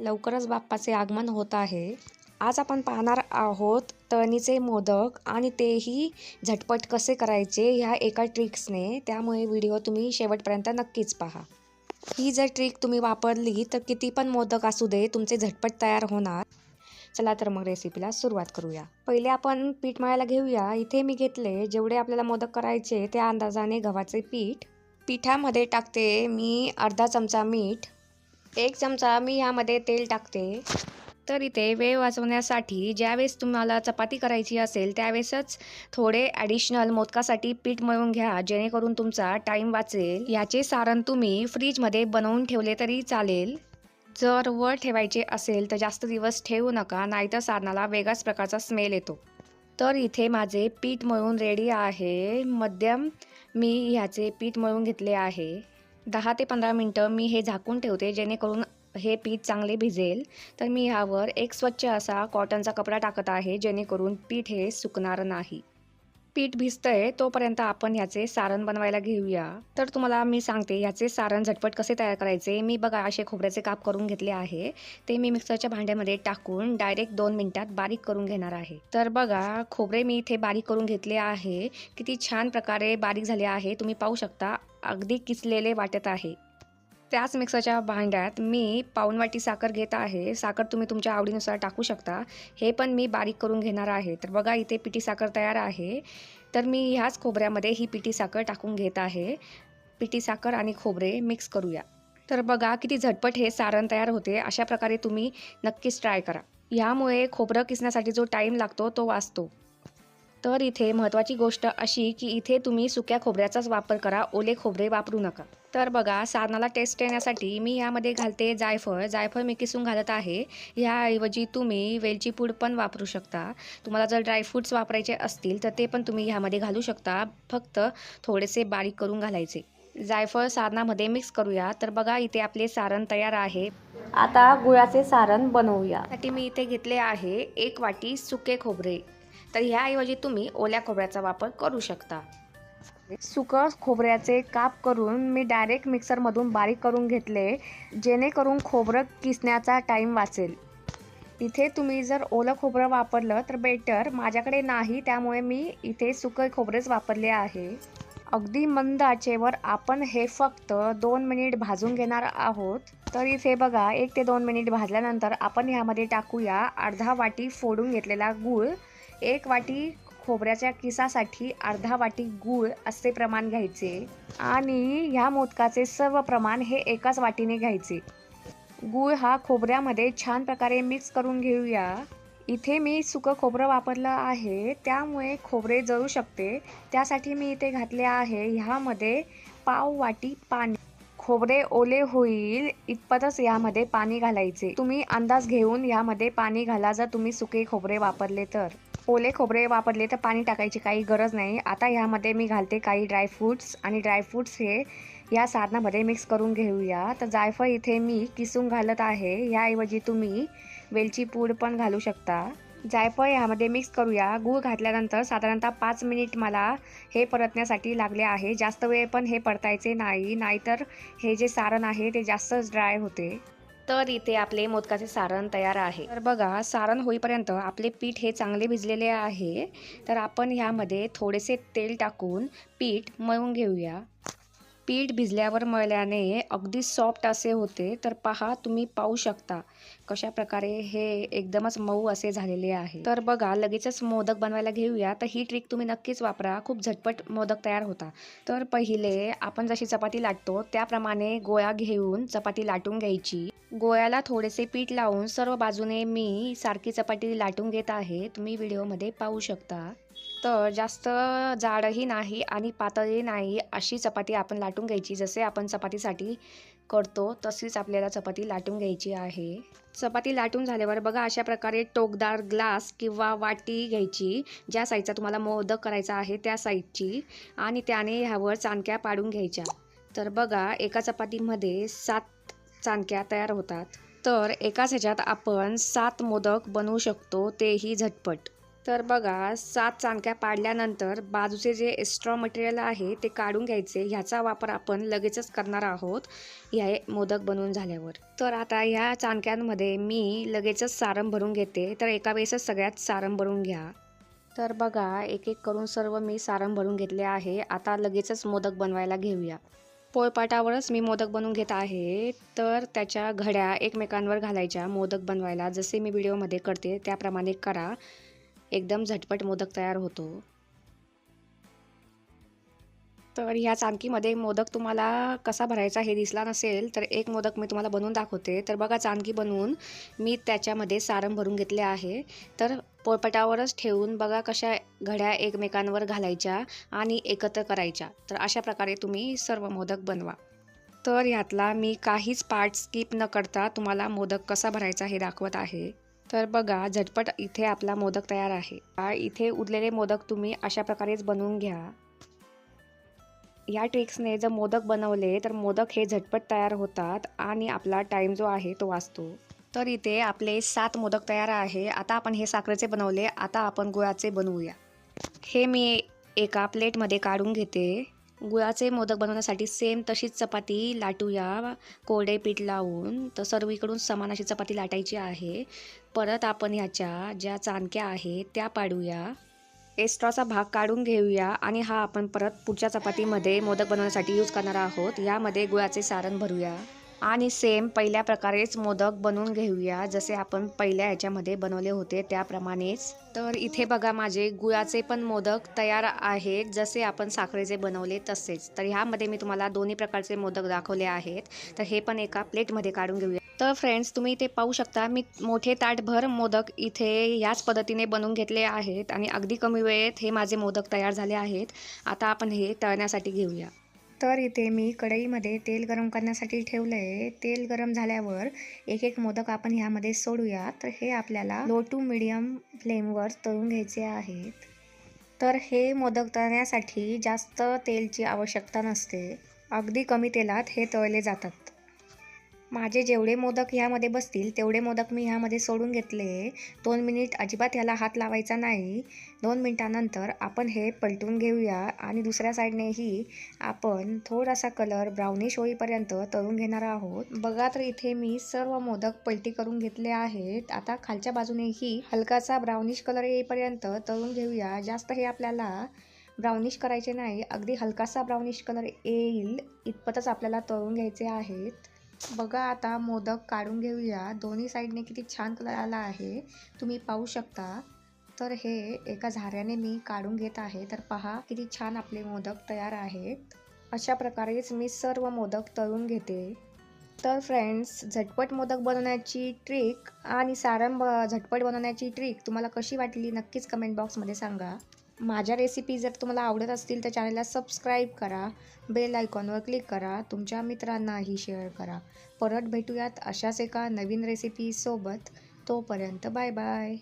लवकरच बाप्पाचे आगमन होत आहे. आज आपण पाहणार आहोत तळणीचे मोदक आणि तेही झटपट कसे करायचे ह्या एका ट्रिक्सने त्यामुळे व्हिडिओ तुम्ही शेवटपर्यंत नक्कीच पहा. ही जर ट्रिक तुम्ही वापरली तर किती पण मोदक असू दे तुमचे झटपट तयार होणार. चला तर मग रेसिपीला सुरुवात करूया. पहिले आपण पीठ मळायला घेऊया. इथे मी घेतले जेवढे आपल्याला मोदक करायचे त्या अंदाजाने गव्हाचे पीठ. पिठामध्ये टाकते मी अर्धा चमचा मीठ. एक चमचा मी ह्यामध्ये तेल टाकते. तर इथे वेळ वाचवण्यासाठी ज्यावेळेस तुम्हाला चपाती करायची असेल त्यावेळेसच थोडे ॲडिशनल मोदकासाठी पीठ मळून घ्या जेणेकरून तुमचा टाईम वाचेल. याचे सारण तुम्ही फ्रीजमध्ये बनवून ठेवले तरी चालेल. जर वर ठेवायचे असेल तर जास्त दिवस ठेवू नका नाहीतर सारणाला वेगळाच प्रकारचा स्मेल येतो. तर इथे माझे पीठ मळून रेडी आहे. मध्यम मी ह्याचे पीठ मळून घेतले आहे. दहा ते पंधरा मिनटं मी हे झाकून ठेवते जेणेकरून हे पीठ चांगले भिजेल. तर मी ह्यावर एक स्वच्छ असा कॉटनचा कपडा टाकत आहे जेणेकरून पीठ हे सुकणार नाही. पीठ भिजतंय तोपर्यंत आपण ह्याचे सारण बनवायला घेऊया. तर तुम्हाला मी सांगते ह्याचे सारण झटपट कसे तयार करायचे? मी बघा असे खोबऱ्याचे काप करून घेतले आहे. ते मी मिक्सरच्या भांड्यामध्ये टाकून डायरेक्ट दोन मिनिटात बारीक करून घेणार आहे. तर बघा खोबरे मी इथे बारीक करून घेतले आहे. किती छान प्रकारे बारीक झाले आहे. तुम्ही पाहू शकता अगदी किसलेले वाटत आहे. त्याच मिक्सरच्या भांड्यात मी पाऊनवाटी साखर घेत आहे. साखर तुम्ही तुमच्या आवडीनुसार टाकू शकता. हे पण मी बारीक करून घेणार आहे. तर बघा इथे पिठी साखर तयार आहे. तर मी ह्याच खोबऱ्यामध्ये ही पिठी साखर टाकून घेत आहे. पिठी साखर आणि खोबरे मिक्स करूया. तर बघा किती झटपट हे सारण तयार होते. अशा प्रकारे तुम्ही नक्कीच ट्राय करा. यामुळे खोबरं किसण्यासाठी जो टाईम लागतो तो वाचतो. तर इथे महत्त्वाची गोष्ट अशी की इथे तुम्ही सुक्या खोबऱ्याचाच वापर करा ओले खोबरे वापरू नका. तर बघा सारणाला टेस्ट येण्यासाठी मी यामध्ये घालते जायफळ. जायफळ मी किसून घालत आहे. ह्याऐवजी तुम्ही वेलची पूड पण वापरू शकता. तुम्हाला जर ड्रायफ्रूट्स वापरायचे असतील तर ते पण तुम्ही ह्यामध्ये घालू शकता. फक्त थोडेसे बारीक करून घालायचे. जायफळ सारणामध्ये मिक्स करूया. तर बघा इथे आपले सारण तयार आहे. आता गुळाचे सारण बनवूया. साठी मी इथे घेतले आहे एक वाटी सुके खोबरे. तर ह्याऐवजी तुम्ही ओल्या खोबऱ्याचा वापर करू शकता. सुकं खोबऱ्याचे काप करून मी डायरेक्ट मिक्सरमधून बारीक करून घेतले जेणेकरून खोबरं किसण्याचा टाईम वाचेल. इथे तुम्ही जर ओलं खोबरं वापरलं तर बेटर माझ्याकडे नाही त्यामुळे मी इथे सुकं खोबरेच वापरले आहे. अगदी मंद आचेवर आपण हे फक्त दोन मिनिट भाजून घेणार आहोत. तर इथे बघा एक ते दोन मिनिट भाजल्यानंतर आपण ह्यामध्ये टाकूया. अर्धा वाटी फोडून घेतलेला गूळ. एक वाटी खोबऱ्याच्या किसासाठी अर्धा वाटी गूळ असे प्रमाण घ्यायचे आणि ह्या मोदकाचे सर्व प्रमाण हे एकाच वाटीने घ्यायचे. गूळ हा खोबऱ्यामध्ये छान प्रकारे मिक्स करून घेऊया. इथे मी सुकं खोबरं वापरलं आहे त्यामुळे खोबरे जळू शकते. त्यासाठी मी इथे घातले आहे ह्यामध्ये पाव वाटी पाणी. खोबरे ओले होईल इतपतच यामध्ये पाणी घालायचे. तुम्ही अंदाज घेऊन यामध्ये पाणी घाला जर तुम्ही सुके खोबरे वापरले तर. ओले खोबरे वापरले तर पाणी टाकायची काही गरज नाही. आता ह्यामध्ये मी घालते काही ड्रायफ्रूट्स आणि ड्रायफ्रूट्स हे या साधनामध्ये मिक्स करून घेऊया. तर जायफळ इथे मी किसून घालत आहे. ह्याऐवजी तुम्ही वेलची पूड पण घालू शकता. जायफळ ह्यामध्ये मिक्स करूया. गूळ घातल्यानंतर साधारणतः पाच मिनिट मला हे परतण्यासाठी लागले आहे. जास्त वेळ पण हे परतायचे नाही. नाहीतर हे जे सारण आहे ते जास्तच ड्राय होते. तर इथे आपले मोदकाचे सारण तयार आहे. तर बघा सारण होईपर्यंत आपले पीठ हे चांगले भिजलेले आहे. तर आपण ह्यामध्ये थोडेसे तेल टाकून पीठ मळून घेऊया. पीठ भिजल्यावर मळल्याने अगदी सॉफ्ट असे होते. तर पहा तुम्ही पाहू शकता कशा प्रकारे हे एकदमच मऊ असे झालेले आहे. तर बघा लगेचच मोदक बनवायला घेऊया. तर ही ट्रिक तुम्ही नक्कीच वापरा. खूप झटपट मोदक तयार होता तर पहिले आपण जशी चपाती लाटतो त्याप्रमाणे गोळा घेऊन चपाती लाटून घ्यायची. गोळ्याला थोडेसे पीठ लावून सर्व बाजूने मी सारखी चपाती लाटून घेत आहे. तुम्ही व्हिडिओमध्ये पाहू शकता. तर जास्त जाडही नाही आणि पातळही नाही अशी चपाती आपण लाटून घ्यायची. जसे आपण चपातीसाठी करतो तशीच आपल्याला चपाती लाटून घ्यायची आहे. चपाती लाटून झाल्यावर बघा अशा प्रकारे टोकदार ग्लास किंवा वाटी घ्यायची ज्या साईजचा तुम्हाला मोदक करायचा आहे त्या साईजची आणि त्याने ह्यावर चाणक्या पाडून घ्यायच्या. तर बघा एका चपातीमध्ये सात चाणक्या तयार होतात. तर एकाच ह्याच्यात आपण सात मोदक बनवू शकतो तेही झटपट. तर बघा सात चाणक्या पाडल्यानंतर बाजूचे जे एक्स्ट्रा मटेरियल आहे ते काढून घ्यायचे. ह्याचा वापर आपण लगेचच करणार आहोत ह्या मोदक बनवून झाल्यावर. तर आता ह्या चाणक्यांमध्ये मी लगेचच सारण भरून घेते. तर एका वेळेसच सगळ्यात सारण भरून घ्या. तर बघा एक एक करून सर्व मी सारण भरून घेतले आहे. आता लगेचच मोदक बनवायला घेऊया. पोळपाटावरच मी मोदक बनवून घेत आहे. तर त्याच्या घड्या एकमेकांवर घालायच्या मोदक बनवायला. जसे मी व्हिडिओमध्ये करते त्याप्रमाणे करा. एकदम झटपट मोदक तयार होतो. तर ह्या चाणकीमध्ये मोदक तुम्हाला कसा भरायचा हे दिसला नसेल तर एक मोदक मी तुम्हाला बनवून दाखवते. तर बघा चाणकी बनवून मी त्याच्यामध्ये सारण भरून घेतले आहे. तर पोळपटावरच ठेवून बघा कशा घड्या एकमेकांवर घालायच्या आणि एकत्र करायच्या. तर अशा प्रकारे तुम्ही सर्व मोदक बनवा. तर ह्यातला मी काहीच पार्ट स्किप न करता तुम्हाला मोदक कसा भरायचा हे दाखवत आहे. तर बघा झटपट इथे आपला मोदक तयार आहे. इथे उरलेले मोदक तुम्ही अशा प्रकारेच बनवून घ्या. या ट्रिक्सने जर मोदक बनवले तर मोदक हे झटपट तयार होतात आणि आपला टाईम जो आहे तो वाचतो. तर इथे आपले सात मोदक तयार आहे. आता आपण हे साखरेचे बनवले. आता आपण गुळाचे बनवूया. हे मी एका प्लेटमध्ये काढून घेते. गुळाचे मोदक बनवण्यासाठी सेम तशीच चपाती लाटूया. कोरडे पीठ लावून तर सर्वीकडून समान अशी चपाती लाटायची आहे. परत आपण ह्याच्या ज्या चाणक्या आहेत त्या पाडूया. एक्स्ट्राचा भाग काढून घेऊया आणि हा आपण परत पुढच्या चपातीमध्ये मोदक बनवण्यासाठी यूज करणार आहोत. यामध्ये गुळाचे सारण भरूया. आणि सेम पहिल्या प्रकारेच मोदक बनवून घेऊया. जसे आपण पहिल्या ह्याच्यामध्ये बनवले होते त्याप्रमाणेच. तर इथे बघा माझे गुळाचे पण मोदक तयार आहेत. जसे आपण साखरेचे बनवले तसेच. तर ह्यामध्ये मी तुम्हाला दोन्ही प्रकारचे मोदक दाखवले आहेत. तर हे पण एका प्लेटमध्ये काढून घेऊया. तर फ्रेंड्स तुम्ही इथे पाहू शकता मी मोठे ताटभर मोदक इथे याच पद्धतीने बनवून घेतले आहेत. आणि अगदी कमी वेळेत हे माझे मोदक तयार झाले आहेत. आता आपण हे तळण्यासाठी घेऊया. तर इथे मी कढईमध्ये तेल गरम करण्यासाठी ठेवलं आहे तेल गरम झाल्यावर एक एक मोदक आपण ह्यामध्ये सोडूया. तर हे आपल्याला लो टू मिडियम फ्लेमवर तळून घ्यायचे आहेत. तर हे मोदक तळण्यासाठी जास्त तेलची आवश्यकता नसते. अगदी कमी तेलात हे तळले जातात. माझे जेवढे मोदक ह्यामध्ये बसतील तेवढे मोदक मी ह्यामध्ये सोडून घेतले. दोन मिनिट अजिबात ह्याला हात लावायचा नाही. दोन मिनटानंतर आपण हे पलटून घेऊया आणि दुसऱ्या साईडनेही आपण थोडासा कलर ब्राउनिश होईपर्यंत तळून घेणार आहोत. बघा तर इथे मी सर्व मोदक पलटी करून घेतले आहेत. आता खालच्या बाजूनेही हलकासा ब्राउनिश कलर येईपर्यंत तळून घेऊया. जास्त हे आपल्याला ब्राउनिश करायचे नाही. अगदी हलकासा ब्राउनिश कलर येईल इतपतच आपल्याला तळून घ्यायचे आहेत. बघा आता मोदक काढून घेऊया. दोन्ही साईडने किती छान कलर आला आहे. तुम्ही पाहू शकता. तर हे एका झाऱ्याने मी काढून घेत आहे. तर पहा किती छान आपले मोदक तयार आहेत. अशा प्रकारेच मी सर्व मोदक तळून घेते. तर फ्रेंड्स झटपट मोदक बनवण्याची ट्रिक आणि सारंब झटपट बनवण्याची ट्रिक तुम्हाला कशी वाटली नक्कीच कमेंट बॉक्समध्ये सांगा. माझ्या रेसिपी जर तुम्हाला आवडत असतील तर चॅनलला सबस्क्राईब करा बेल आयकॉनवर क्लिक करा तुमच्या मित्रांनाही शेअर करा. परत भेटूयात अशाच एका नवीन रेसिपीसोबत तोपर्यंत बाय बाय